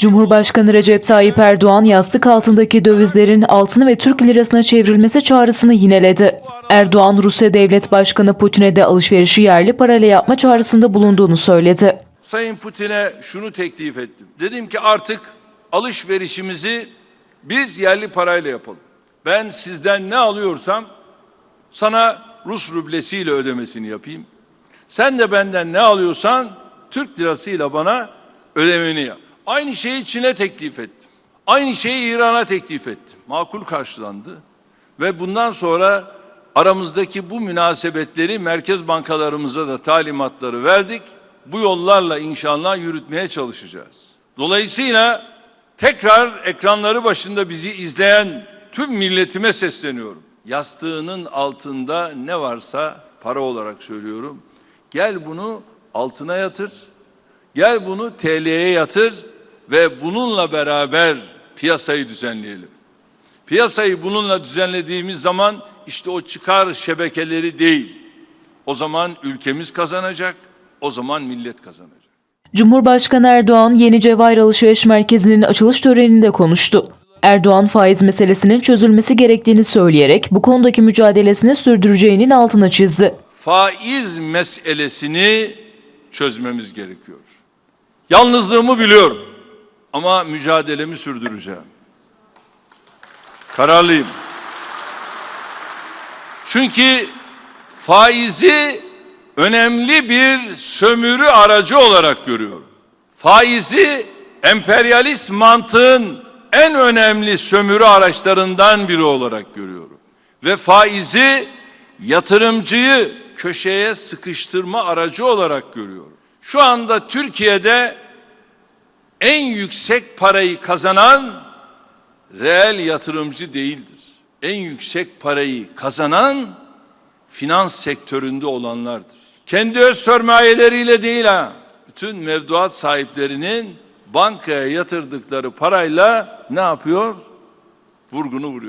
Cumhurbaşkanı Recep Tayyip Erdoğan yastık altındaki dövizlerin altını ve Türk lirasına çevrilmesi çağrısını yineledi. Erdoğan, Rusya Devlet Başkanı Putin'e de alışverişi yerli parayla yapma çağrısında bulunduğunu söyledi. Sayın Putin'e şunu teklif ettim. Dedim ki artık alışverişimizi biz yerli parayla yapalım. Ben sizden ne alıyorsam sana Rus rublesiyle ödemesini yapayım. Sen de benden ne alıyorsan Türk lirasıyla bana ödemeni yap. Aynı şeyi Çin'e teklif ettim. Aynı şeyi İran'a teklif ettim. Makul karşılandı. Ve bundan sonra aramızdaki bu münasebetleri merkez bankalarımıza da talimatları verdik. Bu yollarla inşallah yürütmeye çalışacağız. Dolayısıyla tekrar ekranları başında bizi izleyen tüm milletime sesleniyorum. Yastığının altında ne varsa para olarak söylüyorum. Gel bunu altına yatır. Gel bunu TL'ye yatır ve bununla beraber piyasayı düzenleyelim. Piyasayı bununla düzenlediğimiz zaman işte o çıkar şebekeleri değil. O zaman ülkemiz kazanacak, o zaman millet kazanacak. Cumhurbaşkanı Erdoğan Yeni Cevahir Alışveriş Merkezi'nin açılış töreninde konuştu. Erdoğan faiz meselesinin çözülmesi gerektiğini söyleyerek bu konudaki mücadelesini sürdüreceğinin altını çizdi. Faiz meselesini çözmemiz gerekiyor. Yalnızlığımı biliyorum ama mücadelemi sürdüreceğim. Kararlıyım. Çünkü faizi önemli bir sömürü aracı olarak görüyorum. Faizi emperyalist mantığın en önemli sömürü araçlarından biri olarak görüyorum. Ve faizi yatırımcıyı köşeye sıkıştırma aracı olarak görüyorum. Şu anda Türkiye'de en yüksek parayı kazanan reel yatırımcı değildir. En yüksek parayı kazanan finans sektöründe olanlardır. Kendi öz sermayeleriyle değil ha. Bütün mevduat sahiplerinin bankaya yatırdıkları parayla ne yapıyor? Vurgunu vuruyor.